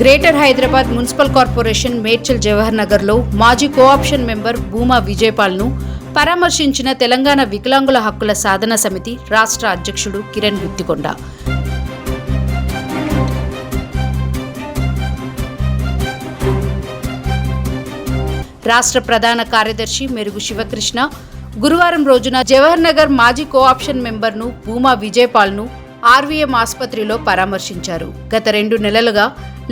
Greater Hyderabad municipal corporation Medchal Jawahar నగర్లో మాజీ co-option member Bhuma విజయపాల్ను పరామర్శించిన తెలంగాణ వికలాంగుల హక్కుల సాధన సమితి రాష్ట్ర అధ్యక్షుడు కిరణ్ గుత్తికొండ. రాష్ట్ర ప్రధాన కార్యదర్శి మెరుగు శివకృష్ణ గురువారం రోజున జవహర్ నగర్ మాజీ కోఆప్షన్ మెంబర్ను భూమా విజయపాల్ను ఆర్వీఎం ఆసుపత్రిలో పరామర్శించారు. గత రెండు నెలలుగా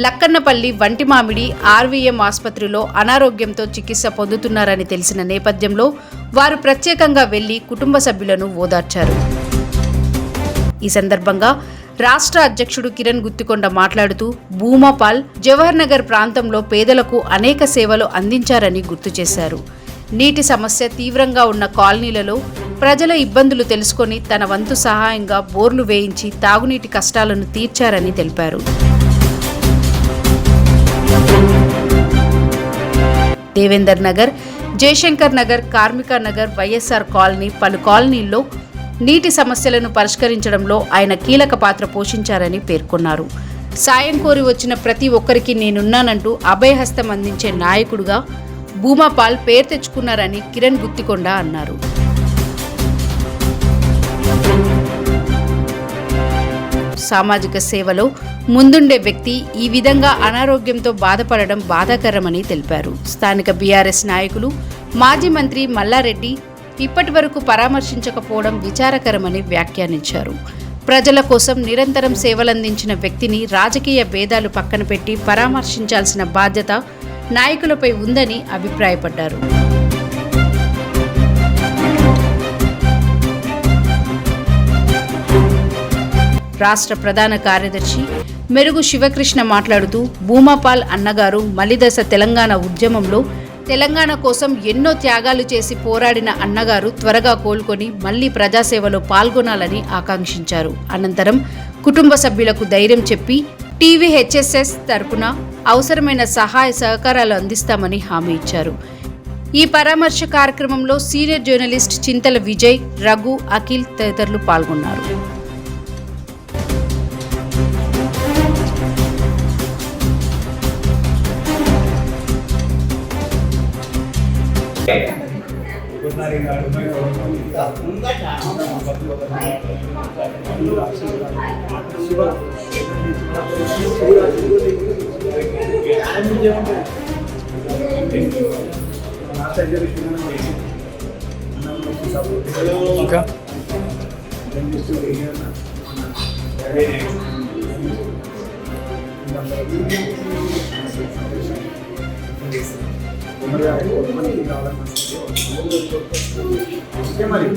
లక్కన్నపల్లి వంటిమామిడి ఆర్వీఎం ఆసుపత్రిలో అనారోగ్యంతో చికిత్స పొందుతున్నారని తెలిసిన నేపథ్యంలో వారు ప్రత్యేకంగా వెళ్ళి కుటుంబ సభ్యులను ఓదార్చారు. ఈ సందర్భంగా రాష్ట్ర అధ్యక్షుడు కిరణ్ గుత్తికొండ మాట్లాడుతూ భూమాపాల్ జవహర్ నగర్ ప్రాంతంలో పేదలకు అనేక సేవలు అందించారని గుర్తు చేశారు. నీటి సమస్య తీవ్రంగా ఉన్న కాలనీలలో ప్రజల ఇబ్బందులు తెలుసుకొని తన వంతు సహాయంగా బోర్లు వేయించి తాగునీటి కష్టాలను తీర్చారని తెలిపారు. దేవేందర్ నగర్ జయశంకర్ నగర్ కార్మిక నగర్ వైఎస్ఆర్ కాలనీ పలు కాలనీల్లో నీటి సమస్యలను పరిష్కరించడంలో ఆయన కీలక పాత్ర పోషించారని పేర్కొన్నారు. సాయం కోరి వచ్చిన ప్రతి ఒక్కరికి నేనున్నానంటూ అభయహస్తం అందించే నాయకుడుగా భూమాపాల్ పేరు తెచ్చుకున్నారని కిరణ్ గుత్తికొండ అన్నారు. సామాజిక సేవలో ముందుండే వ్యక్తి ఈ విధంగా అనారోగ్యంతో బాధపడడం బాధాకరమని తెలిపారు. స్థానిక బీఆర్ఎస్ నాయకులు మాజీ మంత్రి మల్లారెడ్డి ఇప్పటి వరకు పరామర్శించకపోవడం విచారకరమని వ్యాఖ్యానించారు. ప్రజల కోసం నిరంతరం సేవలందించిన వ్యక్తిని రాజకీయ భేదాలు పక్కన పెట్టి పరామర్శించాల్సిన బాధ్యత నాయకులపై ఉందని అభిప్రాయపడ్డారు. రాష్ట్ర ప్రధాన కార్యదర్శి మెరుగు శివకృష్ణ మాట్లాడుతూ భూమాపాల్ అన్నగారు మలిదశ తెలంగాణ ఉద్యమంలో తెలంగాణ కోసం ఎన్నో త్యాగాలు చేసి పోరాడిన అన్నగారు త్వరగా కోలుకొని మళ్ళీ ప్రజాసేవలో పాల్గొనాలని ఆకాంక్షించారు. అనంతరం కుటుంబ సభ్యులకు ధైర్యం చెప్పి టీవీ హెచ్ఎస్ఎస్ తరపున అవసరమైన సహాయ సహకారాలు అందిస్తామని హామీ ఇచ్చారు. ఈ పరామర్శ కార్యక్రమంలో సీనియర్ జర్నలిస్ట్ చింతల విజయ్ రఘు అఖిల్ తదితరులు పాల్గొన్నారు. ఇంకా Thank you. మరి